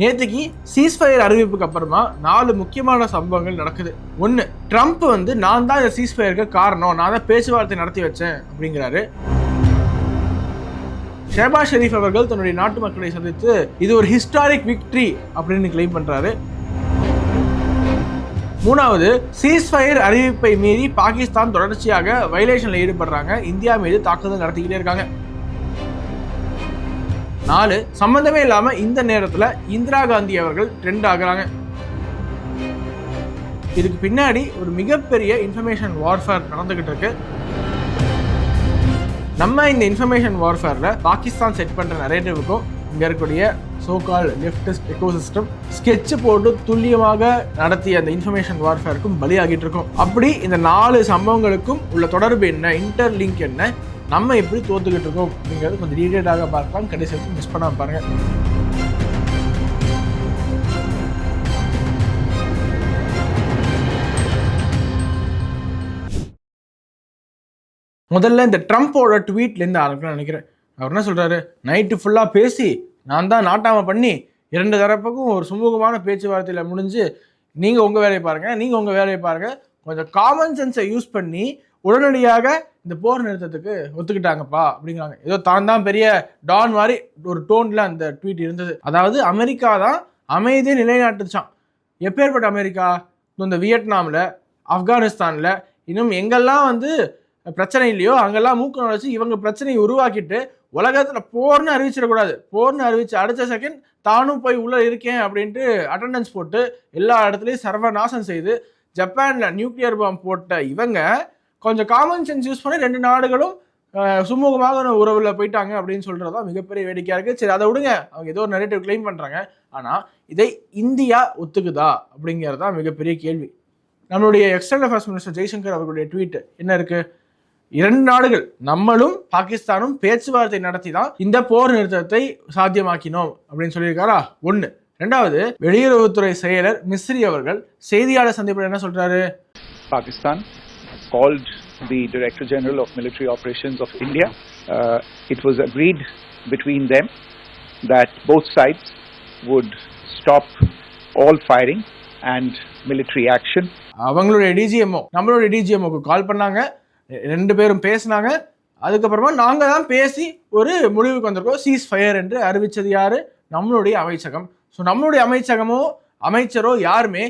நேற்றுக்கு சீஸ்ஃபயர் அறிவிப்புக்கு அப்புறமா நாலு முக்கியமான சம்பவங்கள் நடக்குது. ஒன்று ட்ரம்ப் வந்து நான் தான் இந்த சீஸ்ஃபயருக்கு காரணம் நான் தான் பேச்சுவார்த்தை நடத்தி வச்சேன் அப்படிங்கிறாரு. ஷேபா ஷெரீஃப் அவர்கள் தன்னுடைய நாட்டு மக்களை சந்தித்து இது ஒரு ஹிஸ்டாரிக் விக்ட்ரி அப்படின்னு கிளைம் பண்றாரு. மூணாவது சீஸ்ஃபயர் அறிவிப்பை மீறி பாகிஸ்தான் தொடர்ச்சியாக வைலேஷனில் ஈடுபடுறாங்க. இந்தியா மீது தாக்குதல் நடத்திக்கிட்டே இருக்காங்க. நாலு சம்மந்தமே இல்லாமல் இந்த நேரத்தில் இந்திரா காந்தி அவர்கள் ட்ரெண்ட் ஆகுறாங்க. இதுக்கு பின்னாடி ஒரு மிகப்பெரிய இன்ஃபர்மேஷன் வார்ஃபேர் நடந்துகிட்டு இருக்கு. நம்ம இந்த இன்ஃபர்மேஷன் வார்ஃபேரில் பாகிஸ்தான் செட் பண்ணுற நரேட்டிவுக்கும் இங்கே இருக்கக்கூடிய சோகால் லெஃப்டிஸ்ட் எக்கோசிஸ்டம் ஸ்கெட்ச் போட்டு துல்லியமாக நடத்திய அந்த இன்ஃபர்மேஷன் வார்ஃபேருக்கும் பலியாகிட்டு இருக்கும். அப்படி இந்த நாலு சம்பவங்களுக்கும் உள்ள தொடர்பு என்ன இன்டர்லிங்க் என்ன நம்ம எப்படி தோத்துக்கிட்டு இருக்கோம் அப்படிங்கிறது கொஞ்சம் டீடைல்டாக பார்க்கலாம். கடைசி வரைக்கும் மிஸ் பண்ணாமல் பாருங்க. முதல்ல இந்த ட்ரம்ப்போட ட்வீட்லேருந்து ஆரம்பிக்கணும்னு நினைக்கிறேன். அவர் என்ன சொல்கிறாரு நைட்டு ஃபுல்லாக பேசி நான் தான் நாட்டாமல் பண்ணி இரண்டு தரப்புக்கும் ஒரு சுமூகமான பேச்சுவார்த்தையில் முடிஞ்சு நீங்கள் உங்கள் வேலையை பாருங்கள் நீங்கள் உங்கள் வேலையை பாருங்கள் கொஞ்சம் காமன் சென்ஸை யூஸ் பண்ணி உடனடியாக இந்த போர் நிறுத்தத்துக்கு ஒத்துக்கிட்டாங்கப்பா அப்படிங்கிறாங்க. ஏதோ தான் தான் பெரிய டான் மாதிரி ஒரு டோனில் அந்த ட்வீட் இருந்தது. அதாவது அமெரிக்கா தான் அமைதியை நிலைநாட்டுச்சான் எப்பேற்பட்ட அமெரிக்கா? இந்த வியட்நாமில் ஆப்கானிஸ்தானில். இன்னும் எங்கெல்லாம் வந்து பிரச்சனை இல்லையோ அங்கெல்லாம் மூக்கு நுழைச்சி இவங்க பிரச்சனையை உருவாக்கிட்டு உலகத்தில் போர்னு அறிவிச்சிடக்கூடாது. போர்னு அறிவிச்சு அடுத்த செகண்ட் தானும் போய் உள்ளே இருக்கேன் அப்படின்ட்டு அட்டண்டன்ஸ் போட்டு எல்லா இடத்துலையும் சர்வநாசம் செய்து ஜப்பானில் நியூக்ளியர் பாம்பு போட்ட இவங்க கொஞ்சம் காமன் சென்ஸ் யூஸ் பண்ணி ரெண்டு நாடுகளும் சுமூகமாக ஒரு போயிட்டாங்க அப்படின்னு சொல்கிறது தான் மிகப்பெரிய வேடிக்கையாக இருக்குது சரி அதை விடுங்க. அவங்க ஏதோ ஒரு நெரேட்டிவ் கிளைம் பண்ணுறாங்க ஆனால் இதை இந்தியா ஒத்துக்குதா அப்படிங்கிறது தான் மிகப்பெரிய கேள்வி. நம்மளுடைய எக்ஸ்டர்னல் அஃபேர்ஸ் மினிஸ்டர் ஜெய்சங்கர் அவர்களுடைய ட்வீட் என்ன இருக்குது இரண்டு நாடுகள் நம்மளும் பாகிஸ்தானும் பேச்சுவார்த்தை நடத்தி தான் இந்த போர் நிறுத்தத்தை சாத்தியமாக்கினோம் அப்படின்னு சொல்லியிருக்காரா? ஒன்று ரெண்டாவது வெளியுறவுத்துறை செயலர் மிஸ்ரி அவர்கள் செய்தியாளர் சந்திப்பில் என்ன சொல்றாரு? Pakistan called the Director General of Military Operations of India. Uh, it was agreed between them that both sides would stop all firing and military action. அவங்களுடைய டிஜிஎம்ஓ நம்மளுடைய டிஜிஎம்ஓக்கு கால் பண்ணாங்க. ரெண்டு பேரும் பேசினாங்க. அதுக்கப்புறமா நாங்கள் தான் பேசி ஒரு முடிவுக்கு வந்திருக்கோம். சீஸ் ஃபயர் என்று அறிவித்தது யார்? நம்மளுடைய அமைச்சகம். ஸோ நம்மளுடைய அமைச்சகமோ அமைச்சரோ யாருமே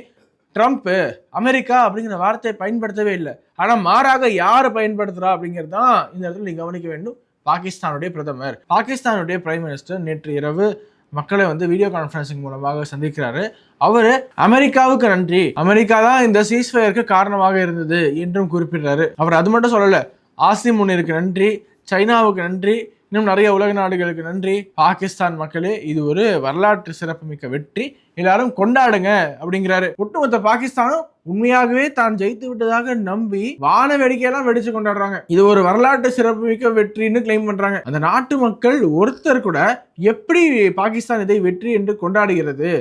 ட்ரம்ப்பு அமெரிக்கா அப்படிங்கிற வார்த்தையை பயன்படுத்தவே இல்லை. ஆனால் மாறாக யார் பயன்படுத்துகிறா அப்படிங்கிறது தான் இந்த இடத்துல நீங்கள் கவனிக்க வேண்டும். பாகிஸ்தானுடைய பிரதமர். பாகிஸ்தானுடைய பிரைம் மினிஸ்டர் நேற்று இரவு மக்களை வந்து வீடியோ கான்ஃபரன்சிங் மூலமாக சந்திக்கிறாரு. அவரு அமெரிக்காவுக்கு நன்றி. அமெரிக்கா தான் இந்த சீஸ்ஃபயருக்கு காரணமாக இருந்தது என்றும் குறிப்பிடுறாரு. அவர் அது மட்டும் சொல்லலை. ஆசி முன்னிற்கு நன்றி. சைனாவுக்கு நன்றி. இன்னும் நிறைய உலக நாடுகளுக்கு நன்றி. பாகிஸ்தான் மக்களே இது ஒரு வரலாற்று சிறப்புமிக்க வெற்றி. எல்லாரும் கொண்டாடுங்க அப்படிங்கிறாரு. ஒட்டுமொத்த பாகிஸ்தானும் உண்மையாகவே தான் ஜெயித்து விட்டதாக நம்பி வான வேடிக்கையெல்லாம் வெடிச்சு கொண்டாடுறாங்க. இது ஒரு வரலாற்று சிறப்புமிக்க வெற்றின்னு கிளைம் பண்றாங்க. அந்த நாட்டு மக்கள் ஒருத்தர் கூட எப்படி பாகிஸ்தான் இதை வெற்றி என்று கொண்டாடுகிறது?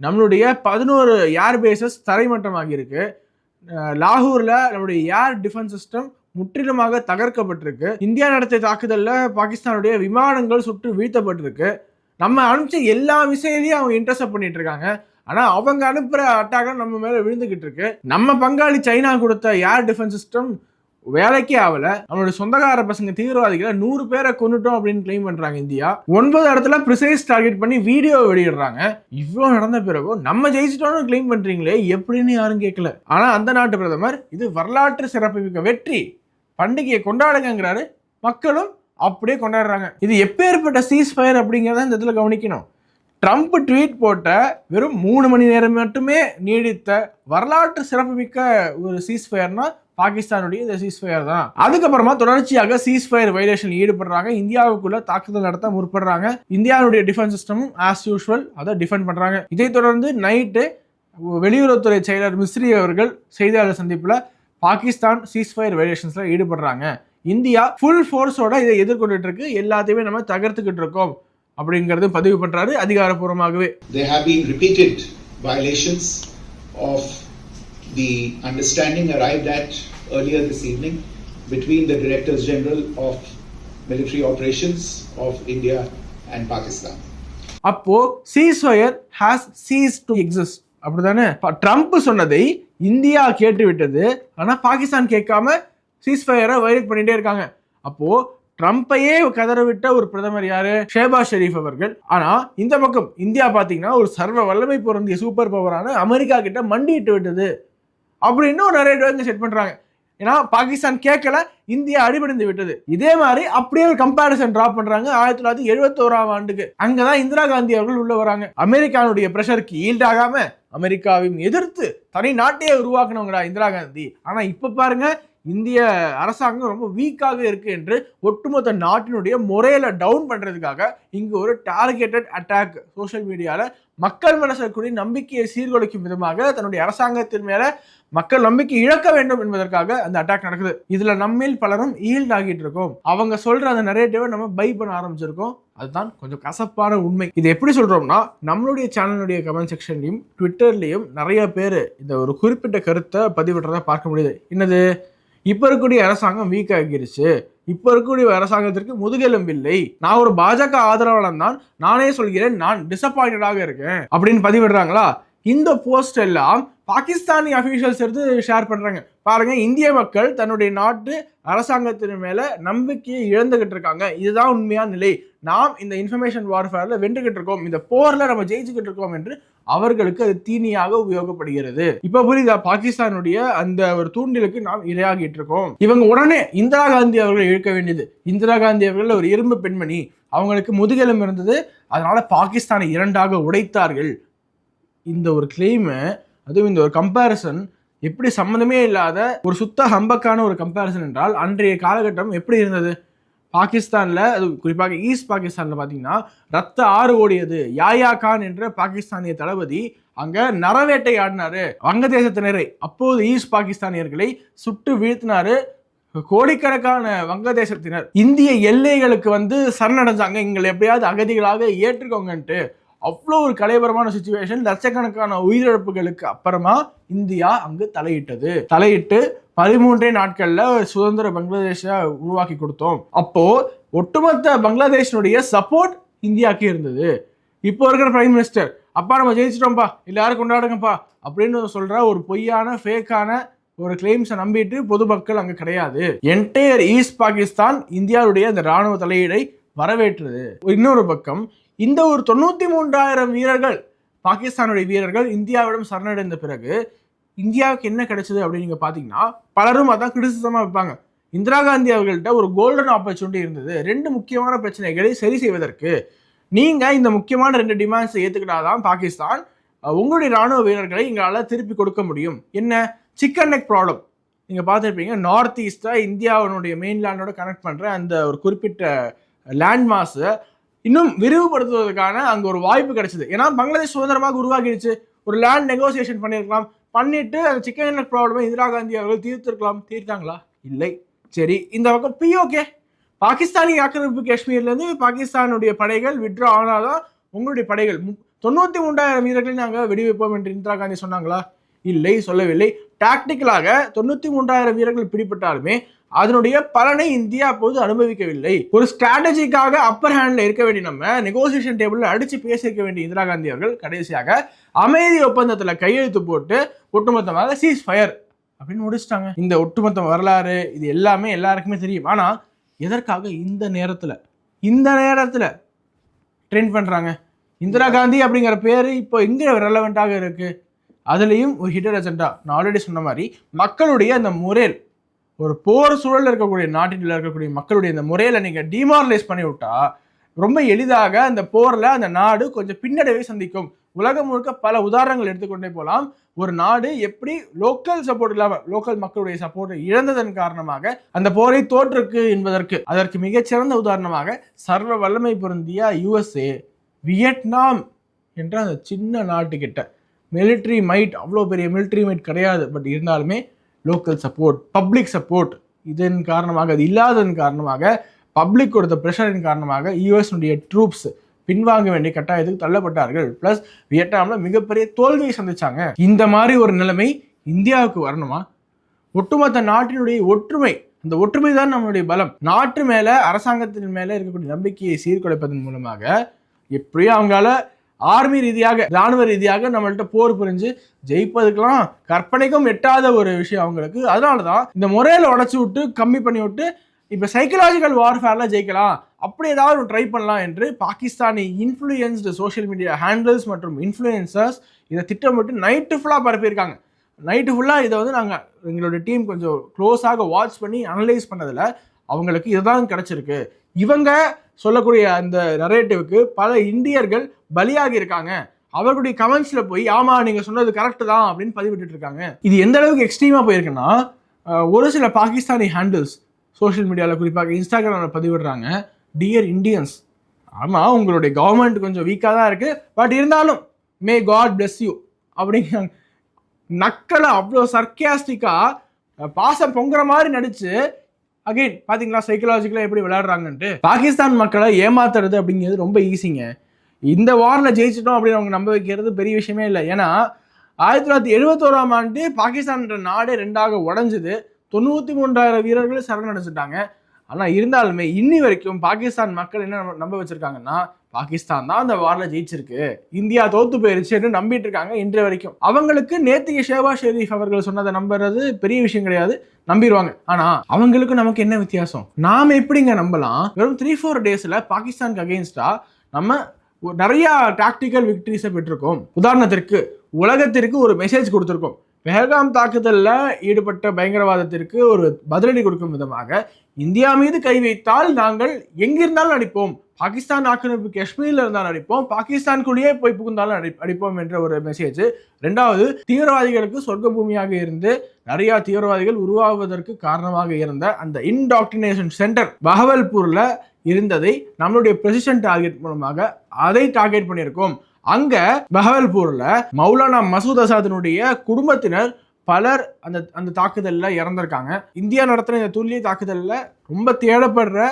நம்மளுடைய பதினோரு ஏர் பேசஸ் தரைமட்டமாகி இருக்கு. லாகூரில் லாகூர்ல நம்மளுடைய ஏர் டிஃபென்ஸ் சிஸ்டம் முற்றிலுமாக தகர்க்கப்பட்டிருக்கு. இந்தியா நடத்திய தாக்குதலில் பாகிஸ்தானுடைய விமானங்கள் சுட்டு வீழ்த்தப்பட்டிருக்கு. நம்ம அனுப்பிச்ச எல்லா விஷயத்தையும் அவங்க இன்ட்ரெஸ்ட் பண்ணிட்டு இருக்காங்க. ஆனால் அவங்க அனுப்புகிற அட்டாகம் நம்ம மேலே விழுந்துகிட்டு இருக்கு. நம்ம பங்காளி சைனா கொடுத்த ஏர் டிஃபென்ஸ் சிஸ்டம் வேலைக்கே ஆகல நம்மளோட சொந்தக்கார பசங்க தீவிரவாதிகளை நூறு பேரை கொண்டுட்டோம் அப்படின்னு கிளைம் பண்றாங்க இந்தியா. ஒன்பது இடத்துல ப்ரிசைஸ் டார்கெட் பண்ணி வீடியோ வெளியிடுறாங்க. இவ்வளோ நடந்த பிறகு நம்ம ஜெயிச்சிட்டோம்னு கிளைம் பண்றீங்களே எப்படின்னு யாரும் கேட்கல ஆனா அந்த நாட்டு பிரதமர் இது வரலாற்று சிறப்புமிக்க வெற்றி. பண்டிகையை கொண்டாடுங்கிறாரு மக்களும் அப்படியே கொண்டாடுறாங்க. இது எப்பேற்பட்ட சீஸ் ஃபயர் அப்படிங்கிறத இந்த இடத்துல கவனிக்கணும். ட்ரம்ப் ட்வீட் போட்ட வெறும் மூணு மணி நேரம் மட்டுமே நீடித்த வரலாற்று சிறப்புமிக்க ஒரு சீஸ் ஃபயர்னா பாகிஸ்தானுடைய இந்த சீஸ் ஃபயர் தான். அதுக்கப்புறமா தொடர்ச்சியாக சீஸ் ஃபயர் ஈடுபடுறாங்க. இந்தியாவுக்குள்ள தாக்குதல் நடத்த முற்படுறாங்க. இந்தியாவுடைய டிஃபென்ஸ் சிஸ்டமும் ஆஸ் யூஷுவல் அதை டிஃபெண்ட் பண்றாங்க. இதை தொடர்ந்து நைட்டு வெளியுறவுத்துறை செயலர் மிஸ்ரி அவர்கள் செய்தியாளர் சந்திப்பில் பாகிஸ்தான் சீஸ்ஃபயர் வயலேஷன்ஸ்ல ஈடுபடுறாங்க இந்தியா ஃபுல் ஃபோர்ஸோட இதை எதிர்கொண்டுட்டு இருக்கு எல்லாத்தையுமே நம்ம தகர்த்துக்கிட்டு இருக்கோம் அப்படிங்கறது பதிவு பண்றாரு அதிகாரப்பூர்வமாகவே There have been repeated violations of the understanding arrived at earlier this evening between the Directors General of Military Operations of India and Pakistan. அப்போ ceasefire has ceased to exist அப்படிதானே ட்ரம்ப் சொன்னதை இந்தியா கேட்டு விட்டது ஆனால் பாகிஸ்தான் கேட்காம சீஸ்ஃபயரை violate பண்ணிட்டே இருக்காங்க. அப்போ ட்ரம்ப்பையே கதற விட்ட ஒரு பிரதமர் யாரு? ஷேபா ஷெரீஃப் அவர்கள். ஆனா இந்த பக்கம் இந்தியா பாத்தீங்கன்னா ஒரு சர்வ வல்லமை பொருந்திய சூப்பர் பவரான அமெரிக்கா கிட்ட மண்டிட்டு விட்டது. அப்படின்னு ஒரு நிறைய செட் பண்றாங்க. ஏன்னா பாகிஸ்தான் கேட்கல இந்தியா அடிபடிந்து விட்டது. இதே மாதிரி அப்படியே ஒரு கம்பாரிசன் டிரா பண்றாங்க ஆயிரத்தி தொள்ளாயிரத்தி எழுபத்தோராம் ஆண்டுக்கு. அங்கதான் இந்திரா காந்தி அவர்கள் உள்ள வராங்க. அமெரிக்கானுடைய பிரஷருக்கு ஈல்ட் ஆகாம அமெரிக்காவையும் எதிர்த்து தனி நாட்டையே உருவாக்குனவங்கடா இந்திரா காந்தி. ஆனா இப்ப பாருங்க இந்திய அரசாங்கம் ரொம்ப வீக்காக இருக்கு என்று ஒட்டுமொத்த நாட்டினுடைய முறையில் டவுன் பண்ணுறதுக்காக இங்கு ஒரு டார்கெட்டட் அட்டாக் சோஷியல் மீடியாவில் மக்கள் மனசில் கூடிய நம்பிக்கையை சீர்குலைக்கும் விதமாக தன்னுடைய அரசாங்கத்தின் மேலே மக்கள் நம்பிக்கை இழக்க வேண்டும் என்பதற்காக அந்த அட்டாக் நடக்குது. இதில் நம்மில் பலரும் ஈல்ட் ஆகிட்டு இருக்கோம். அவங்க சொல்கிற அந்த நரேட்டிவை நம்ம பை பண்ண ஆரம்பிச்சிருக்கோம். அதுதான் கொஞ்சம் கசப்பான உண்மை. இது எப்படி சொல்கிறோம்னா நம்மளுடைய சேனலுடைய கமெண்ட் செக்ஷன்லையும் ட்விட்டர்லேயும் நிறைய பேர் இந்த ஒரு குறிப்பிட்ட கருத்தை பதிவிடுறத பார்க்க முடியுது. என்னது? இப்போ இருக்கக்கூடிய அரசாங்கம் வீக் ஆகிருச்சு. இப்போ இருக்கக்கூடிய அரசாங்கத்திற்கு முதுகெலும்பில்லை நான் ஒரு பாஜக ஆதரவாளன் தான். நானே சொல்கிறேன் நான் டிசப்பாயின்டாக இருக்கேன். அப்படின்னு பதிவிடுறாங்களா? இந்த போஸ்ட் எல்லாம் பாகிஸ்தானி அஃபீஷியல்ஸ் எடுத்து ஷேர் பண்ணுறாங்க பாருங்கள் இந்திய மக்கள் தன்னுடைய நாட்டு அரசாங்கத்தின் மேலே நம்பிக்கையை இழந்துகிட்டு இருக்காங்க. இதுதான் உண்மையான நிலை. நாம் இந்த இன்ஃபர்மேஷன் வார்ஃபேரில் வென்றுகிட்டு இருக்கோம். இந்த போரில் நம்ம ஜெயிச்சுக்கிட்டு இருக்கோம் என்று அவர்களுக்கு அது தீனியாக உபயோகப்படுகிறது. இப்ப புரியுதா? பாகிஸ்தானுடைய அந்த ஒரு தூண்டிலுக்கு நாம் இரையாகிட்டு இருக்கோம். இவங்க உடனே இந்திரா காந்தி அவர்களை இழுக்க வேண்டியது. இந்திரா காந்தி அவர்கள் ஒரு இரும்பு பெண்மணி. அவங்களுக்கு முதுகெலும் இருந்தது. அதனால பாகிஸ்தானை இரண்டாக உடைத்தார்கள். இந்த ஒரு கிளைமு அதுவும் இந்த ஒரு கம்பேரிசன் எப்படி சம்மந்தமே இல்லாத ஒரு சுத்த ஹம்பக்கான ஒரு கம்பேரிசன் என்றால் அன்றைய காலகட்டம் எப்படி இருந்தது? பாகிஸ்தானில் அது குறிப்பாக ஈஸ்ட் பாகிஸ்தானில் பார்த்தீங்கன்னா ரத்த ஆறு ஓடியது. யாயா கான் என்ற பாகிஸ்தானிய தளபதி அங்கே நரவேட்டை ஆடினாரு வங்கதேசத்தினரை. அப்போது ஈஸ்ட் பாகிஸ்தானியர்களை சுட்டு வீழ்த்தினாரு. கோடிக்கணக்கான வங்கதேசத்தினர். இந்திய எல்லைகளுக்கு வந்து சரணடைஞ்சாங்க. எங்களை எப்படியாவது அகதிகளாக ஏற்றுக்கோங்கன்ட்டு. அவ்வளோ ஒரு கலைபரமான சுச்சுவேஷன் லட்சக்கணக்கான உயிரிழப்புகளுக்கு அப்புறமா இந்தியா அங்கு தலையிட்டது. தலையிட்டு பதிமூன்றே நாட்கள்ல சுதந்திர பங்களாதேஷை உருவாக்கி கொடுத்தோம். அப்போ ஒட்டுமொத்த பங்களாதேஷனுடைய சப்போர்ட் இந்தியாவுக்கு இருந்தது. இப்போ இருக்கிற பிரைம் மினிஸ்டர் அப்பா நம்ம ஜெயிச்சிட்டோம்ப்பா எல்லாரும் கொண்டாடுங்கப்பா அப்படின்னு சொல்ற ஒரு பொய்யான ஃபேக்கான ஒரு கிளைம்ஸை நம்பிட்டு பொதுமக்கள் அங்கே கிடையாது. என்டையர் ஈஸ்ட் பாகிஸ்தான் இந்தியாவுடைய அந்த ராணுவ தலையீடை வரவேற்றது. இன்னொரு பக்கம் இந்த ஒரு தொண்ணூற்றி மூன்றாயிரம் வீரர்கள் பாகிஸ்தானுடைய வீரர்கள் இந்தியாவிடம் சரணடைந்த பிறகு இந்தியாவுக்கு என்ன கிடைச்சது அப்படின்னு நீங்கள் பார்த்தீங்கன்னா பலரும் அதான் கிரிட்டிசிசமாக வைப்பாங்க. இந்திரா காந்தி அவர்கள்ட்ட ஒரு கோல்டன் ஆப்பர்ச்சுனிட்டி இருந்தது. ரெண்டு முக்கியமான பிரச்சனைகளை சரி செய்வதற்கு. நீங்கள் இந்த முக்கியமான ரெண்டு டிமாண்ட்ஸை ஏற்றுக்கிட்டாதான் பாகிஸ்தான் உங்களுடைய ராணுவ வீரர்களை எங்களால் திருப்பி கொடுக்க முடியும். என்ன? சிக்கன் நெக் ப்ராப்ளம் நீங்கள் பார்த்துருப்பீங்க நார்த் ஈஸ்ட்டாக இந்தியாவினுடைய மெயின்லேண்டோட கனெக்ட் பண்ணுற அந்த ஒரு குறிப்பிட்ட லேண்ட் மாஸை இன்னும் விரிவுபடுத்துவதற்கான அங்கே ஒரு வாய்ப்பு கிடைச்சிது. ஏன்னா பங்களாதேஷ் சுதந்திரமாக உருவாக்கிடுச்சு ஒரு லேண்ட் நெகோசியேஷன் பண்ணியிருக்கலாம். பண்ணிட்டு அந்த சிக்கன் என்ன ப்ராப்ளமே இந்திரா காந்தி அவர்கள் தீர்த்திருக்கலாம் தீர்த்தாங்களா? இல்லை. சரி இந்த பக்கம் பிஓகே பாகிஸ்தானி ஆக்கிரமிப்பு காஷ்மீர்லேருந்து பாகிஸ்தானுடைய படைகள் விட்ரா ஆனாதான் உங்களுடைய படைகள். தொண்ணூற்றி மூன்றாயிரம் வீரர்களை நாங்கள் வெடிவைப்போம் என்று இந்திரா காந்தி சொன்னாங்களா? இல்லை சொல்லவில்லை. டாக்டிக்கலாக தொண்ணூற்றி மூன்றாயிரம் வீரர்கள் பிடிபட்டாலுமே அதனுடைய பலனை இந்தியா அப்போது அனுபவிக்கவில்லை. ஒரு ஸ்ட்ராட்டஜிக்காக அப்பர் ஹேண்ட்ல இருக்க வேண்டிய நம்ம நெகோசியேஷன் டேபிள்ல அடிச்சு பேசியிருக்க வேண்டிய இந்திரா காந்தி அவர்கள் கடைசியாக அமைதி ஒப்பந்தத்துல கையெழுத்து போட்டு ஒட்டுமொத்தமாக சீஸ் ஃபயர் அப்படின்னு முடிச்சிட்டாங்க. இந்த ஒட்டுமொத்த வரலாறு இது எல்லாமே எல்லாருக்குமே தெரியும். ஆனா எதற்காக இந்த நேரத்துல இந்த நேரத்துல ட்ரெயின் பண்றாங்க? இந்திரா காந்தி அப்படிங்கிற பேர் இப்போ எங்கே ரெலவெண்ட்டாக இருக்குது அதுலேயும் ஒரு ஹிடர் அஜெண்டா நான் ஆல்ரெடி சொன்ன மாதிரி மக்களுடைய அந்த முரேல் ஒரு போர் சூழலில் இருக்கக்கூடிய நாட்டில் இருக்கக்கூடிய மக்களுடைய இந்த முறையில் நீங்கள் டிமாரலைஸ் பண்ணி விட்டா ரொம்ப எளிதாக அந்த போரில் அந்த நாடு கொஞ்சம் பின்னடைவை சந்திக்கும். உலகம் முழுக்க பல உதாரணங்கள் எடுத்துக்கொண்டே போகலாம் ஒரு நாடு எப்படி லோக்கல் சப்போர்ட் இல்லாமல் லோக்கல் மக்களுடைய சப்போர்ட்டை இழந்ததன் காரணமாக அந்த போரை தோற்றுக்கு என்பதற்கு அதற்கு மிகச்சிறந்த உதாரணமாக சர்வ வல்லமை பொருந்திய யுஎஸ்ஏ வியட்நாம் என்ற அந்த சின்ன நாட்டுக்கிட்ட. மிலிட்ரி மைட் அவ்வளோ பெரிய மிலிட்ரி மைட் கிடையாது. பட் இருந்தாலுமே லோக்கல் சப்போர்ட் பப்ளிக் சப்போர்ட் இதன் காரணமாக அது இல்லாததன் காரணமாக பப்ளிக் கொடுத்த ப்ரெஷரின் காரணமாக யூஎஸ்னுடைய ட்ரூப்ஸ் பின்வாங்க வேண்டிய கட்டாயத்துக்கு தள்ளப்பட்டார்கள். ப்ளஸ் வியட்நாமில் மிகப்பெரிய தோல்வியை சந்திச்சாங்க. இந்த மாதிரி ஒரு நிலைமை இந்தியாவுக்கு வரணுமா? ஒட்டுமொத்த நாட்டினுடைய ஒற்றுமை அந்த ஒற்றுமை தான் நம்மளுடைய பலம். நாட்டு மேலே அரசாங்கத்தின் மேலே இருக்கக்கூடிய நம்பிக்கையை சீர்குலைப்பதன் மூலமாக எப்படியும் அவங்களால ஆர்மி ரீதியாக ராணுவ ரீதியாக நம்மள்ட்ட போர் புரிஞ்சு ஜெயிப்பதுக்கெல்லாம் கற்பனைக்கும் எட்டாத ஒரு விஷயம் அவங்களுக்கு. அதனால தான் இந்த முறையில் உடச்சி விட்டு கம்மி பண்ணி விட்டு இப்போ சைக்கலாஜிக்கல் வார்ஃபேரில் ஜெயிக்கலாம். அப்படி ஏதாவது ஒரு ட்ரை பண்ணலாம் என்று Pakistani influenced social media handles மற்றும் இன்ஃப்ளூயன்சர்ஸ் இதை திட்டமிட்டு நைட்டு ஃபுல்லாக பரப்பியிருக்காங்க. நைட்டு ஃபுல்லாக இதை வந்து நாங்கள் எங்களோட டீம் கொஞ்சம் க்ளோஸாக வாட்ச் பண்ணி அனலைஸ் பண்ணதில் அவங்களுக்கு இதுதான் கிடச்சிருக்கு. இவங்க சொல்லக்கூடிய அந்த நரேட்டிவ்க்கு பல இந்தியர்கள் பலியாகி இருக்காங்க. அவர்களுடைய கமெண்ட்ஸில் போய் ஆமா நீங்கள் சொன்னது கரெக்டு தான் அப்படின்னு பதிவிட்டுட்டு இருக்காங்க. இது எந்த அளவுக்கு எக்ஸ்ட்ரீமாக போயிருக்குன்னா ஒரு சில பாகிஸ்தானி ஹேண்டில்ஸ் சோஷியல் மீடியாவில் குறிப்பாக இன்ஸ்டாகிராமில் பதிவிடுறாங்க. டியர் இந்தியன்ஸ் ஆமாம் உங்களுடைய கவர்மெண்ட் கொஞ்சம் வீக்காக தான் இருக்குது பட் இருந்தாலும் மே காட் பிளெஸ் யூ அப்படிங்கிறாங்க நக்கலை அவ்வளோ சர்க்கியாஸ்டிக்காக பாசம் பொங்குற மாதிரி நடித்து அகைன் பாத்தீங்களா சைக்கலாஜிக்கலாக எப்படி விளையாடுறாங்கன்ட்டு? பாகிஸ்தான் மக்களை ஏமாத்துறது அப்படிங்கிறது ரொம்ப ஈஸிங்க இந்த வாரில் ஜெயிச்சிட்டோம் அப்படின்னு அவங்க நம்ப வைக்கிறது பெரிய விஷயமே இல்லை. ஏன்னா ஆயிரத்தி தொள்ளாயிரத்தி எழுபத்தோராம் ஆண்டு பாகிஸ்தான்ன்ற நாடே ரெண்டாக உடஞ்சுது. தொண்ணூற்றி மூன்றாயிரம் வீரர்கள் சரணடைச்சிட்டாங்க ஆனால் இருந்தாலுமே இன்னி வரைக்கும் பாகிஸ்தான் மக்கள் என்ன நம்ப- நம்ப வச்சிருக்காங்கன்னா பாகிஸ்தான் தான் அந்த வாரில் ஜெயிச்சிருக்கு. இந்தியா தோத்து போயிருச்சுன்னு நம்பிட்டு இருக்காங்க இன்றைய வரைக்கும். அவங்களுக்கு நேத்திக்கு ஷேபா ஷெரீஃப் அவர்கள் சொன்னதை நம்புறது பெரிய விஷயம் கிடையாது. நம்பிடுவாங்க. ஆனா அவங்களுக்கு நமக்கு என்ன வித்தியாசம்? நாம எப்படிங்க நம்பலாம்? வெறும் த்ரீ ஃபோர் டேஸ்ல பாகிஸ்தானுக்கு அகேன்ஸ்டா நம்ம நிறைய டாக்டிக்கல் விக்டரிஸை பெற்றிருக்கோம். உதாரணத்திற்கு உலகத்திற்கு ஒரு மெசேஜ் கொடுத்துருக்கோம். பெஹல்காம் தாக்குதலில் ஈடுபட்ட பயங்கரவாதத்திற்கு ஒரு பதிலடி கொடுக்கும் விதமாக இந்தியா மீது கை வைத்தால் நாங்கள் எங்கிருந்தாலும் அடிப்போம் பாகிஸ்தான் ஆக்கிரமிப்பு காஷ்மீரில் இருந்தாலும் அடிப்போம் பாகிஸ்தானுக்குள்ளேயே போய் புகுந்தாலும் அடி அடிப்போம் என்ற ஒரு மெசேஜ் ரெண்டாவது தீவிரவாதிகளுக்கு சொர்க்க பூமியாக இருந்து நிறைய தீவிரவாதிகள் உருவாவதற்கு காரணமாக இருந்த அந்த இன்டாக்டினேஷன் சென்டர் பகவல்பூரில் இருந்ததை நம்மளுடைய பிரசிஷன் டார்கெட் மூலமாக அதை டார்கெட் பண்ணியிருக்கோம். அங்க பஹவல்பூர்ல மௌலானா மசூத் அசாதினுடைய குடும்பத்தினர் பலர் அந்த அந்த தாக்குதல்ல இறந்திருக்காங்க. இந்தியா நடத்தின இந்த துல்லிய தாக்குதல்ல ரொம்ப தேடப்படுற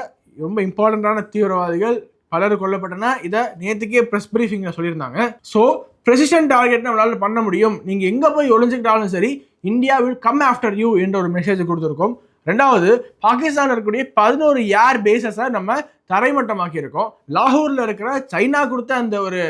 ரொம்ப இம்பார்ட்டண்ட்டான தீவிரவாதிகள் பலர் கொல்லப்பட்டன. இதை நேற்றுக்கே ப்ரெஸ் ப்ரீஃபிங்கில் சொல்லியிருந்தாங்க. ஸோ ப்ரெசிஷன் டார்கெட் நம்மளால பண்ண முடியும். நீங்கள் எங்கே போய் ஒளிஞ்சுக்கிட்டாலும் சரி India will come after you என்ற ஒரு மெசேஜ் கொடுத்துருக்கோம். ரெண்டாவது பாகிஸ்தான் இருக்கக்கூடிய பதினோரு ஏர் பேசஸை நம்ம தரைமட்டமாக்கி இருக்கோம் லாகூரில் இருக்கிற சைனா கொடுத்த அந்த ஒரு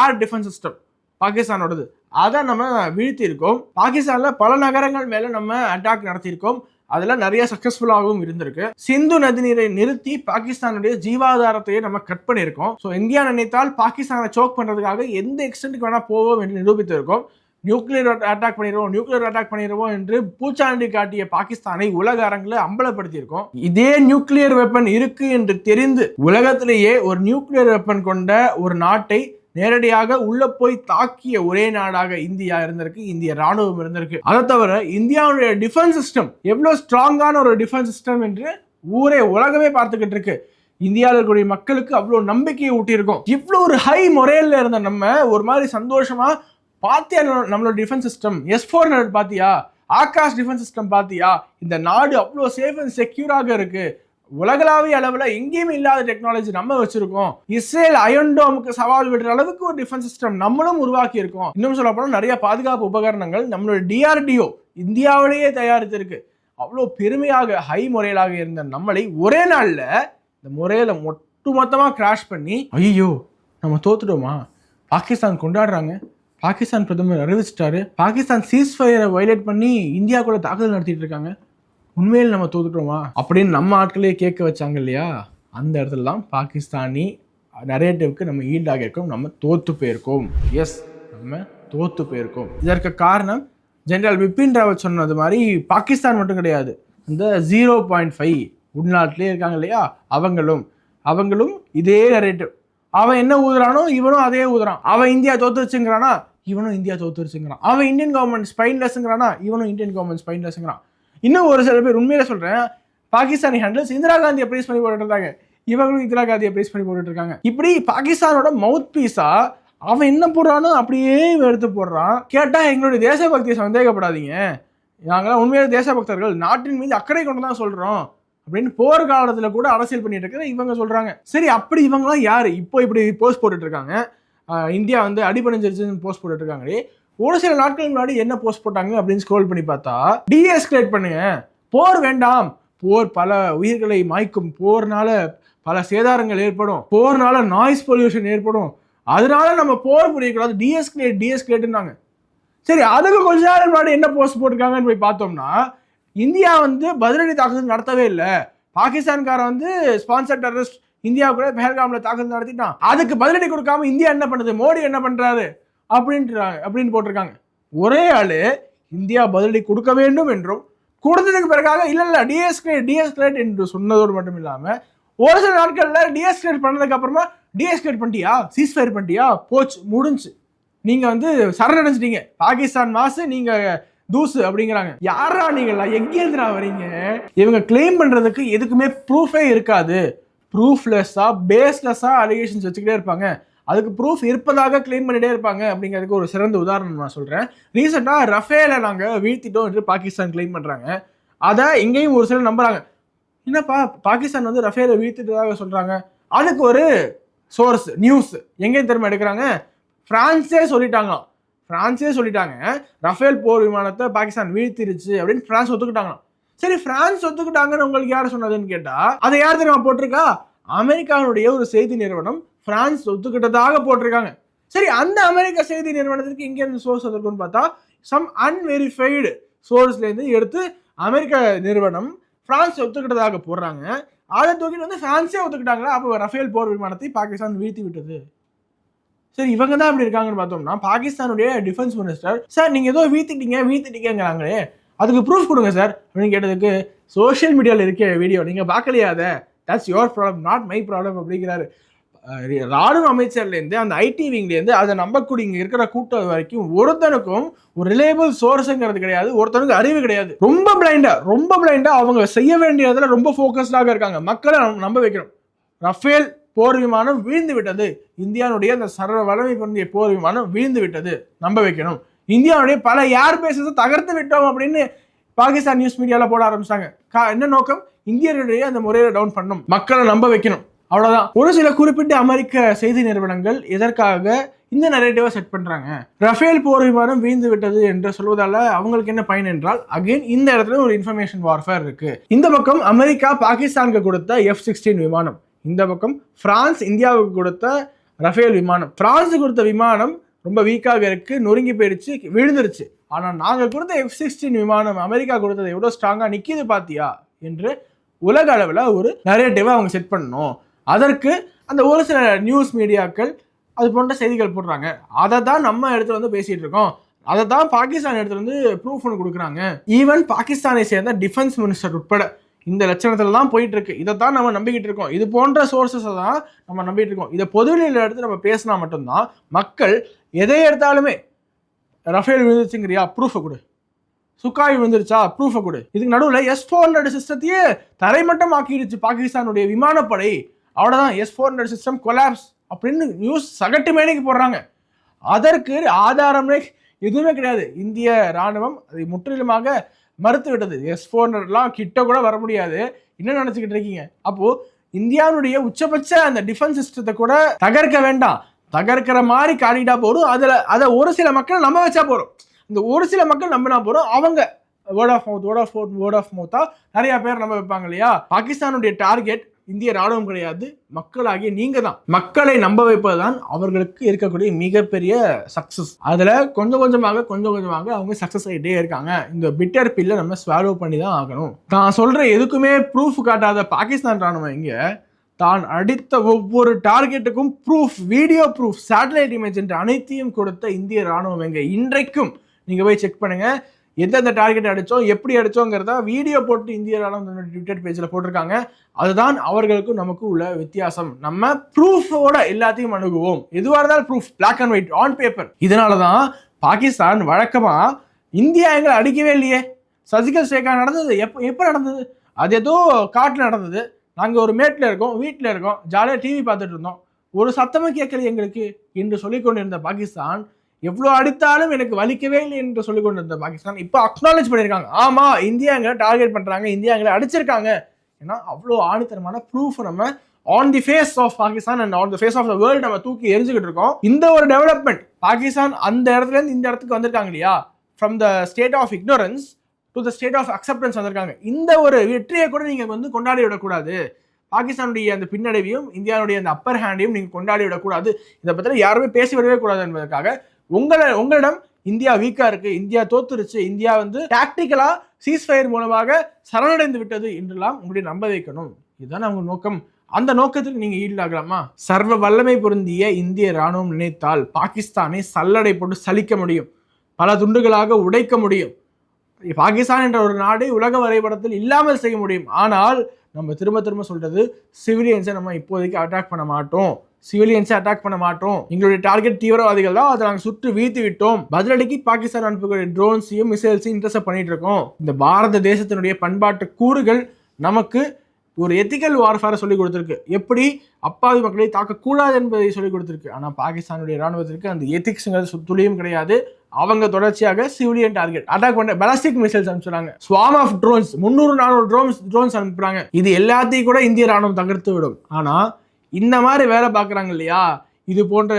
ஏர் டிஃபென்ஸ் சிஸ்டம் பாகிஸ்தானோடது. அதை நம்ம வீழ்த்தியிருக்கோம். பாகிஸ்தானில் பல நகரங்கள் மேலே நம்ம அட்டாக் நடத்தியிருக்கோம். அதில் நிறைய சக்ஸஸ்ஃபுல்லாகவும் இருந்திருக்கு. சிந்து நதிநீரை நிறுத்தி பாகிஸ்தானுடைய ஜீவாதாரத்தையே நம்ம கட் பண்ணியிருக்கோம். ஸோ இந்தியா நினைத்தால் பாகிஸ்தானை சோக் பண்ணுறதுக்காக எந்த எக்ஸ்டென்ட்க்கு வேணால் போவோம் என்று நிரூபித்திருக்கோம். நியூக்ளியர் அட்டாக் பண்ணிடுவோம் நியூக்ளியர் அட்டாக் பண்ணிடுவோம் என்று பூச்சாண்டி காட்டிய பாகிஸ்தானை உலக அரங்கில் அம்பலப்படுத்தியிருக்கோம். இதே நியூக்ளியர் வெப்பன் இருக்கு என்று தெரிந்து உலகத்திலேயே ஒரு நியூக்ளியர் வெப்பன் கொண்ட ஒரு நாட்டை நேரடியாக உள்ள போய் தாக்கிய ஒரே நாடாக இந்தியா இருந்திருக்கு இந்திய ராணுவம் இருந்திருக்கு. அதை தவிர இந்தியாவுடைய டிஃபென்ஸ் சிஸ்டம் எவ்வளோ ஸ்ட்ராங்கான ஒரு டிஃபென்ஸ் சிஸ்டம் என்று ஊரே உலகமே பார்த்துக்கிட்டு இருக்கு. இந்தியாவில் இருக்கக்கூடிய மக்களுக்கு அவ்வளோ நம்பிக்கையை ஊட்டியிருக்கோம். இவ்வளோ ஒரு ஹை முறையில் இருந்த நம்ம ஒரு மாதிரி சந்தோஷமா பார்த்தியா நம்மளோட டிஃபென்ஸ் சிஸ்டம் எஸ் ஃபோர் பார்த்தியா ஆகாஷ் டிஃபென்ஸ் சிஸ்டம் பார்த்தியா இந்த நாடு அவ்வளோ சேஃப் அண்ட் செக்யூராக இருக்குது உலகளாவிய அளவில் எங்கேயுமே இல்லாத டெக்னாலஜி நம்ம வச்சிருக்கோம். இஸ்ரேல் அயன்டோமுக்கு சவால் விடுற அளவுக்கு ஒரு டிஃபென்ஸ் சிஸ்டம் நம்மளும் உருவாக்கி இருக்கோம். இன்னும் சொல்ல போனால் நிறைய பாதுகாப்பு உபகரணங்கள் நம்மளோட டிஆர்டிஓ இந்தியாவிலேயே தயாரித்திருக்கு. அவ்வளோ பெருமையாக ஹை முறையிலாக இருந்த நம்மளை ஒரே நாளில் இந்த முறையில் ஒட்டுமொத்தமாக கிராஷ் பண்ணி ஐயோ நம்ம தோத்துட்டோமா? பாகிஸ்தான் கொண்டாடுறாங்க. பாகிஸ்தான் பிரதமர் அறிவிச்சிட்டாரு. பாகிஸ்தான் சீஸ் ஃபயரை வயலேட் பண்ணி இந்தியாக்குள்ள தாக்குதல் நடத்திட்டு இருக்காங்க. உண்மையில் நம்ம தோத்துட்டோமா? அப்படின்னு நம்ம ஆட்களே கேட்க வச்சாங்க இல்லையா? அந்த இடத்துல தான் பாகிஸ்தானி நரேட்டிவ்க்கு நம்ம ஈல்டாக இருக்கோம் நம்ம தோத்து போயிருக்கோம். எஸ் நம்ம தோத்து போயிருக்கோம். இதற்கு காரணம் ஜெனரல் பிபின் ராவத் சொன்னது மாதிரி பாகிஸ்தான் மட்டும் கிடையாது. இந்த ஜீரோ பாயிண்ட் ஃபைவ் உள்நாட்டிலே இருக்காங்க இல்லையா? அவங்களும் அவங்களும் இதே நரேட்டிவ் அவன் என்ன ஊதுறானோ இவனும் அதே ஊதுறான். அவன் இந்தியா தோத்துருச்சுங்கிறானா? இவனும் இந்தியா தோத்துருச்சுங்கிறான். அவன் இந்தியன் கவர்மெண்ட் ஸ்பைன்லெஸ்ங்கிறானா இவனும் இந்தியன் கவர்மெண்ட் ஸ்பைன்லெஸ்ங்கிறான் இன்னும் ஒரு சில பேர் உண்மையில சொல்றேன் பாகிஸ்தானி ஹேண்டல்ஸ் இந்திரா காந்தியை ப்ரைஸ் பண்ணி போட்டுட்டு இருந்தாங்க இவங்களும் இந்திரா காந்தியை ப்ரைஸ் பண்ணி போட்டுட்டு இருக்காங்க இப்படி பாகிஸ்தானோட மவுத் பீஸா அவன் என்ன போடுறானோ அப்படியே எடுத்து போடுறான். கேட்டா எங்களுடைய தேசபக்தியை சந்தேகப்படாதீங்க. நாங்களாம் உண்மையான தேசபக்தர்கள். நாட்டின் மீது அக்கறை கொண்டு தான் சொல்றோம். அப்படின்னு போர் காலத்துல கூட அரசியல் பண்ணிட்டு இருக்கிற இவங்க சொல்றாங்க. சரி அப்படி இவங்கலாம் யாரு? இப்போ இப்படி போஸ்ட் போட்டுட்டு இருக்காங்க இந்தியா வந்து அடிபணிஞ்சிருச்சுன்னு போஸ்ட் போட்டுட்டு இருக்காங்களே ஒரு சில நாட்கள் முன்னாடி என்ன போஸ்ட் போட்டாங்க அப்படின்னு ஸ்க்ரோல் பண்ணி பார்த்தா டீஎஸ்கலேட் பண்ணுங்க. போர் வேண்டாம். போர் பல உயிர்களை மாய்க்கும். போர்னால பல சேதாரங்கள் ஏற்படும். போர்னால நாய்ஸ் பொல்யூஷன் ஏற்படும். அதனால நம்ம போர் புரியக்கூடாது. டிஎஸ்கிலேட் டிஎஸ்கிலேட்னாங்க சரி அதுக்கு கொஞ்ச நேரம் முன்னாடி என்ன போஸ்ட் போட்டிருக்காங்கன்னு போய் பார்த்தோம்னா இந்தியா வந்து பதிலடி தாக்குதல் நடத்தவே இல்லை. பாகிஸ்தான்காரன் வந்து ஸ்பான்சர் டெரரிஸ்ட் இந்தியா கூட பெஹல்காமில் தாக்குதல் நடத்திட்டான். அதுக்கு பதிலடி கொடுக்காம இந்தியா என்ன பண்ணுது? மோடி என்ன பண்ணுறாரு அப்படின்றாங்க அப்படின்னு போட்டிருக்காங்க. ஒரே ஆளு இந்தியா பதிலடி கொடுக்க வேண்டும் என்றும் கொடுத்ததுக்கு பிறகாக இல்லை இல்லை டிஎஸ்கிரேட் டிஎஸ்கிரேட் என்று சொன்னதோடு மட்டும் இல்லாமல் ஒரு சில நாட்களில் டிஎஸ்கிரேட் பண்ணதுக்கு அப்புறமா டிஎஸ்கிரேட் பண்ணிட்டியா? சீஸ்ஃபயர் பண்ணிட்டியா? போச்சு முடிஞ்சு. நீங்கள் வந்து சரணடைஞ்சிட்டீங்க பாகிஸ்தான் மாசு நீங்கள் தூசு அப்படிங்கிறாங்க. யாரா நீங்களா? எங்கேருந்துடா வரீங்க? இவங்க கிளைம் பண்ணுறதுக்கு எதுக்குமே ப்ரூஃபே இருக்காது. ப்ரூஃப்லெஸ்ஸாக பேஸ்லெஸ்ஸாக அலிகேஷன்ஸ் வச்சுக்கிட்டே இருப்பாங்க. அதுக்கு ப்ரூஃப் இருப்பதாக கிளைம் பண்ணிட்டே இருப்பாங்க அப்படிங்கிறதுக்கு ஒரு சிறந்த உதாரணம் நான் சொல்கிறேன் ரீசெண்டாக ரஃபேலை நாங்கள் வீழ்த்திட்டோம் என்று பாகிஸ்தான் கிளைம் பண்ணுறாங்க அதை இங்கேயும் ஒரு சிலர் நம்புகிறாங்க என்னப்பா பாகிஸ்தான் வந்து ரஃபேலை வீழ்த்திட்டதாக சொல்கிறாங்க அதுக்கு ஒரு சோர்ஸ் நியூஸ் எங்கேயும் திரும்ப எடுக்கிறாங்க? ஃப்ரான்ஸே சொல்லிட்டாங்களாம். ஃப்ரான்ஸே சொல்லிட்டாங்க. ரஃபேல் போர் விமானத்தை பாகிஸ்தான் வீழ்த்திருச்சு அப்படின்னு ஃப்ரான்ஸ் ஒத்துக்கிட்டாங்களாம். சரி பிரான்ஸ் ஒத்துக்கிட்டாங்கன்னு உங்களுக்கு யார் சொன்னதுன்னு கேட்டால் அதை யார் தெரியுமா போட்டிருக்கா? அமெரிக்காவுடைய ஒரு செய்தி நிறுவனம் பிரான்ஸ் ஒத்துக்கிட்டதாக போட்டிருக்காங்க. சரி அந்த அமெரிக்க செய்தி நிறுவனத்திற்கு இங்கேருந்து சோர்ஸ் வந்திருக்குன்னு பார்த்தா சம் அன்வெரிஃபைடு சோர்ஸ்லேருந்து எடுத்து அமெரிக்க நிறுவனம் பிரான்ஸ் ஒத்துக்கிட்டதாக போடுறாங்க. அதை தூக்கிட்டு வந்து பிரான்ஸே ஒத்துக்கிட்டாங்களா? அப்போ ரஃபேல் போர் விமானத்தை பாகிஸ்தான் வீழ்த்தி விட்டது. சரி இவங்க தான் இப்படி இருக்காங்கன்னு பார்த்தோம்னா பாகிஸ்தானுடைய டிஃபென்ஸ் மினிஸ்டர் சார் நீங்கள் ஏதோ வீத்திட்டீங்க வீத்திட்டீங்கிறாங்களே அதுக்கு ப்ரூஃப் கொடுங்க சார் அப்படின்னு கேட்டதுக்கு சோஷியல் மீடியாவில் இருக்க வீடியோ நீங்கள் பார்க்கலையாத that's your problem not my problem அப்படிங்கிறாரு. ராணுவ அமைச்சர்லேருந்து அந்த ஐடி விங்லேருந்து அதை நம்பக்கூடிய இங்கே இருக்கிற கூட்டம் வரைக்கும் ஒருத்தனுக்கும் ஒரு ரிலேபிள் சோர்ஸுங்கிறது கிடையாது ஒருத்தனுக்கு அறிவு கிடையாது. ரொம்ப பிளைண்டாக ரொம்ப பிளைண்டாக அவங்க செய்ய வேண்டியதில் ரொம்ப ஃபோக்கஸ்டாக இருக்காங்க. மக்களை நம்ப- நம்ப வைக்கணும் ரஃபேல் போர் விமானம் வீழ்ந்து விட்டது. இந்தியாவுடைய அந்த சர்வ வளமை பொருந்திய போர் விமானம் வீழ்ந்து விட்டது. நம்ப வைக்கணும். இந்தியாவுடைய பல ஏர் பேசஸை தகர்த்து விட்டோம் அப்படின்னு பாகிஸ்தான் நியூஸ் மீடியாவில் போட ஆரம்பிச்சாங்க. கா- என்ன நோக்கம்? இந்தியர்களுடைய அந்த முறையை டவுன் பண்ணணும். மக்களை நம்ப வைக்கணும். அவ்வளவுதான். ஒரு சில குறிப்பிட்ட அமெரிக்க செய்தி நிறுவனங்கள் இதற்காக இந்த நரேட்டிவை செட் பண்றாங்க? ரஃபேல் போர் விமானம் வீழ்ந்து விட்டது என்று சொல்வதால அவங்களுக்கு என்ன பயன் என்றால் அகைன் இந்த இடத்துல ஒரு இன்ஃபர்மேஷன் வார்ஃபேர் இருக்கு. இந்த பக்கம் அமெரிக்கா பாகிஸ்தானுக்கு கொடுத்த எஃப் சிக்ஸ்டீன் விமானம். இந்த பக்கம் பிரான்ஸ் இந்தியாவுக்கு கொடுத்த ரஃபேல் விமானம். பிரான்ஸுக்கு கொடுத்த விமானம் ரொம்ப வீக்காக இருக்கு நொறுங்கி போயிடுச்சு விழுந்துருச்சு. ஆனால் நாங்கள் கொடுத்த எஃப் சிக்ஸ்டீன் விமானம் அமெரிக்கா கொடுத்தது எவ்வளோ ஸ்ட்ராங்காக நிற்கிது பார்த்தியா என்று உலக அளவில் ஒரு நரேட்டிவை அவங்க செட் பண்ணணும். அதற்கு அந்த ஒரு சில நியூஸ் மீடியாக்கள் அது போன்ற செய்திகள் போடுறாங்க. அதை தான் நம்ம இடத்துல வந்து பேசிகிட்டு இருக்கோம். அதை தான் பாகிஸ்தான் இடத்துல வந்து ப்ரூஃப் ஒன்று கொடுக்குறாங்க. ஈவன் பாகிஸ்தானை சேர்ந்த டிஃபென்ஸ் மினிஸ்டர் உட்பட இந்த லட்சணத்தில் தான் போயிட்டு இருக்கு. இதை தான் நம்ம நம்பிக்கிட்டு இருக்கோம். இது போன்ற சோர்சஸை தான் நம்ம நம்பிட்டு இருக்கோம். இதை பொதுநிலையில் எடுத்து நம்ம பேசினா மட்டும்தான் மக்கள் எதை எடுத்தாலுமே ரஃபேல் விழுந்துச்சுங்கிறியா ப்ரூஃபை கொடு. சுக்காய் விழுந்துருச்சா? ப்ரூஃபை கொடு. இதுக்கு நடுவில் எஸ் ஃபோர் ஹண்ட்ரட் சிஸ்டத்தையே தரைமட்டம் ஆக்கிடுச்சு பாகிஸ்தானுடைய விமானப்படை. அவ்வளோதான் S four hundred system collapse அப்படின்னு நியூஸ் சகட்டு மேடைக்கு போடுறாங்க. அதற்கு ஆதாரமே எதுவுமே கிடையாது. இந்திய ராணுவம் அதை முற்றிலுமாக மறுத்து விட்டது. எஸ் ஃபோர் ஹண்ட்ரட்லாம் கிட்ட கூட வர முடியாது. என்ன நினச்சிக்கிட்டு இருக்கீங்க? அப்போது இந்தியாவுடைய உச்சபட்ச அந்த டிஃபென்ஸ் சிஸ்டத்தை கூட தகர்க்க வேண்டாம். தகர்க்கிற மாதிரி காட்டிட்டா போதும். அதில் அதை ஒரு சில மக்கள் நம்ப வச்சா போதும். இந்த ஒரு சில மக்கள் நம்பினா போகிறோம் அவங்க word of mouth word of mouth word of மவுத்தாக நிறைய பேர் நம்ப வைப்பாங்க இல்லையா? பாகிஸ்தானுடைய டார்கெட் இந்திய ராணுவம் கிடையாது. மக்களாகிய நீங்க தான் மக்களை நம்ப வைப்பதுதான் அவர்களுக்கு இருக்கக்கூடிய மிகப்பெரிய சக்சஸ் அதுல கொஞ்சம் கொஞ்சமாக கொஞ்சம் கொஞ்சமாக அவங்க சக்சஸ் ஆகிட்டே இருக்காங்க. இந்த பிட்டர் பில்ல நம்ம ஸ்வாலோ பண்ணி தான் ஆகணும். நான் சொல்ற எதுக்குமே ப்ரூஃப் காட்டாத பாகிஸ்தான் ராணுவம் இங்க தான் அடித்த ஒவ்வொரு டார்கெட்டுக்கும் proof video proof satellite image என்று அனைத்தையும் கொடுத்த இந்திய ராணுவம் எங்க இன்றைக்கும் நீங்க போய் செக் பண்ணுங்க. எந்தெந்த டார்கெட் அடித்தோம் எப்படி அடித்தோங்கிறத வீடியோ போட்டு இந்திய ராணுவம் ட்விட்டர் பேஜில் போட்டிருக்காங்க. அதுதான் அவர்களுக்கும் நமக்கு உள்ள வித்தியாசம். நம்ம ப்ரூஃபோட எல்லாத்தையும் அணுகுவோம். எதுவாக இருந்தாலும் proof black and white on paper இதனால தான் பாகிஸ்தான் வழக்கமாக இந்தியா எங்களை அடிக்கவே இல்லையே. சசிகல் சேகா நடந்தது எப்போ எப்போ நடந்தது? அது ஏதோ காட்டில் நடந்தது. நாங்கள் ஒரு மேட்டில் இருக்கோம் வீட்டில் இருக்கோம் ஜாலியாக டிவி பார்த்துட்டு இருந்தோம். ஒரு சத்தமும் கேட்கல எங்களுக்கு என்று சொல்லிக் கொண்டிருந்த பாகிஸ்தான் எவ்வளோ அடித்தாலும் எனக்கு வலிக்கவே இல்லை என்று சொல்லிக் கொண்டிருந்த பாகிஸ்தான். இப்போ அக்னாலேஜ் பண்ணியிருக்காங்க. ஆமாம் இந்தியா எங்களை டார்கெட் பண்ணுறாங்க இந்தியா எங்களை அடிச்சிருக்காங்க. ஏன்னா அவ்வளோ ஆணித்தரமான ப்ரூஃப் நம்ம on the face of Pakistan and on the face of the world நம்ம தூக்கி எரிஞ்சுக்கிட்டு இருக்கோம். இந்த ஒரு டெவலப்மெண்ட் பாகிஸ்தான் அந்த இடத்துல இருந்து இந்த இடத்துக்கு வந்திருக்காங்க இல்லையா? From the state of ignorance to the state of acceptance வந்திருக்காங்க. இந்த ஒரு வெற்றியை கூட நீங்கள் வந்து கொண்டாடி விடக்கூடாது. பாகிஸ்தானுடைய அந்த பின்னடைவையும் இந்தியாவுடைய அந்த அப்பர் ஹேண்டையும் நீங்கள் கொண்டாடி விடக்கூடாது. இதை பற்றி யாருமே பேசி விடவே கூடாது என்பதற்காக உங்களை உங்களிடம் இந்தியா வீக்கா இருக்கு இந்தியா தோத்துருச்சு இந்தியா வந்து டாக்டிக்கலா சீஸ்ஃபயர் மூலமாக சரணடைந்து விட்டது என்றெல்லாம் உங்களுடைய நம்ப வைக்கணும். இதுதான் அவங்க நோக்கம். அந்த நோக்கத்திற்கு நீங்க ஈடாகலாமா? சர்வ வல்லமை பொருந்திய இந்திய ராணுவம் நினைத்தால் பாகிஸ்தானை சல்லடை போட்டு சலிக்க முடியும். பல துண்டுகளாக உடைக்க முடியும். பாகிஸ்தான் என்ற ஒரு நாடை உலக வரைபடத்தில் இல்லாமல் செய்ய முடியும். ஆனால் நம்ம திரும்ப திரும்ப சொல்றது சிவிலியன்ஸை நம்ம இப்போதைக்கு அட்டாக் பண்ண மாட்டோம். சிவிலியன்ஸை அட்டாக் பண்ண மாட்டோம். எங்களுடைய டார்கெட் தீவிரவாதிகள் தான் அதை நாங்கள் சுட்டு வீழ்த்து விட்டோம். பதிலடிக்கு பாகிஸ்தான் அனுப்பக்கூடிய ட்ரோன்ஸையும் மிசைல்ஸையும் இன்டர்செப்ட் பண்ணிட்டு இருக்கோம். இந்த பாரத தேசத்தினுடைய பண்பாட்டு கூறுகள் நமக்கு ஒரு எத்திக்கல் வார்ஃபேரை சொல்லி கொடுத்துருக்கு. எப்படி? அப்பாவி மக்களை தாக்கக்கூடாது என்பதை சொல்லி கொடுத்துருக்கு. ஆனால் பாகிஸ்தானுடைய ராணுவத்திற்கு அந்த எத்திக்ஸுங்கிறது துளியும் கிடையாது. அவங்க தொடர்ச்சியாக சிவிலியன் டார்கெட் அட்டாக் பண்ண பெலாஸ்டிக் மிசைல்ஸ் அனுப்பிச்சுறாங்க. ஸ்வாம் ஆஃப் ட்ரோன்ஸ் முந்நூறு நானூறு ட்ரோன்ஸ் ட்ரோன்ஸ் அனுப்புறாங்க. இது எல்லாத்தையும் கூட இந்திய ராணுவம் தகர்த்து விடும். ஆனால் இந்த மாதிரி வேலை பார்க்குறாங்க இல்லையா? இது போன்ற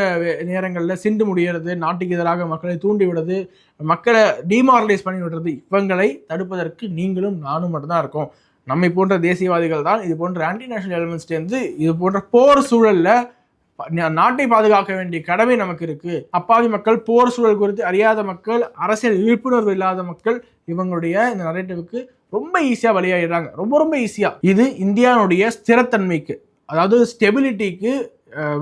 நேரங்களில் சிண்டு முடிகிறது நாட்டுக்கு எதிராக மக்களை தூண்டி விடுறது மக்களை டிமாரலைஸ் பண்ணி விடுறது இவங்களை தடுப்பதற்கு நீங்களும் நானும் மட்டும்தான் இருக்கோம். நம்மை போன்ற தேசியவாதிகள் தான் இது போன்ற ஆன்டி நேஷனல் எலிமெண்ட்ஸ்லேருந்து இது போன்ற போர் சூழலில் நாட்டை பாதுகாக்க வேண்டிய கடமை நமக்கு இருக்கு. அப்பாவி மக்கள் போர் சூழல் குறித்து அறியாத மக்கள் அரசியல் விழிப்புணர்வு இல்லாத மக்கள் இவங்களுடைய இந்த நரேட்டிவுக்கு ரொம்ப ஈஸியாக வழியாகிடுறாங்க ரொம்ப ரொம்ப ஈஸியாக இது இந்தியாவுடைய ஸ்திரத்தன்மைக்கு. அதாவது ஸ்டெபிலிட்டிக்கு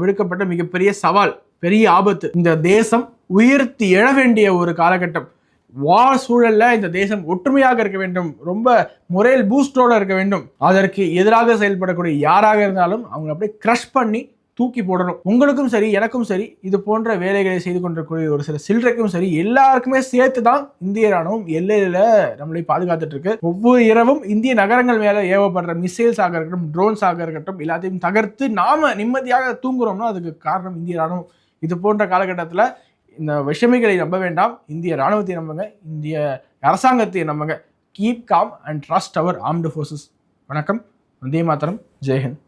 விடுக்கப்பட்ட மிகப்பெரிய சவால் பெரிய ஆபத்து. இந்த தேசம் உயர்த்தி எழ வேண்டிய ஒரு காலகட்டம். வார் சூழல்ல இந்த தேசம் ஒற்றுமையாக இருக்க வேண்டும். ரொம்ப முறையில் பூஸ்டோட இருக்க வேண்டும். அதற்கு எதிராக செயல்படக்கூடிய யாராக இருந்தாலும் அவங்க அப்படியே க்ரஷ் பண்ணி தூக்கி போடணும். உங்களுக்கும் சரி எனக்கும் சரி இது போன்ற வேலைகளை செய்து கொண்டிருக்கக்கூடிய ஒரு சில சில்லறைக்கும் சரி எல்லாருக்குமே சேர்த்து தான் இந்திய ராணுவம் எல்லையில நம்மளை பாதுகாத்துட்டு இருக்கு. ஒவ்வொரு இரவும் இந்திய நகரங்கள் மேல ஏவப்படுற மிசைல்ஸ் ஆக இருக்கட்டும் ட்ரோன்ஸ் ஆக இருக்கட்டும் எல்லாத்தையும் தகர்த்து நாம நிம்மதியாக தூங்குறோம்னா அதுக்கு காரணம் இந்திய ராணுவம் இது போன்ற காலகட்டத்தில் இந்த விஷமிகளை நம்ப வேண்டாம். இந்திய ராணுவத்தை நம்புங்க. இந்திய அரசாங்கத்தை நம்புங்க. Keep calm and trust our armed forces வணக்கம். வந்தே மாத்திரம் ஜெய்ஹிந்த்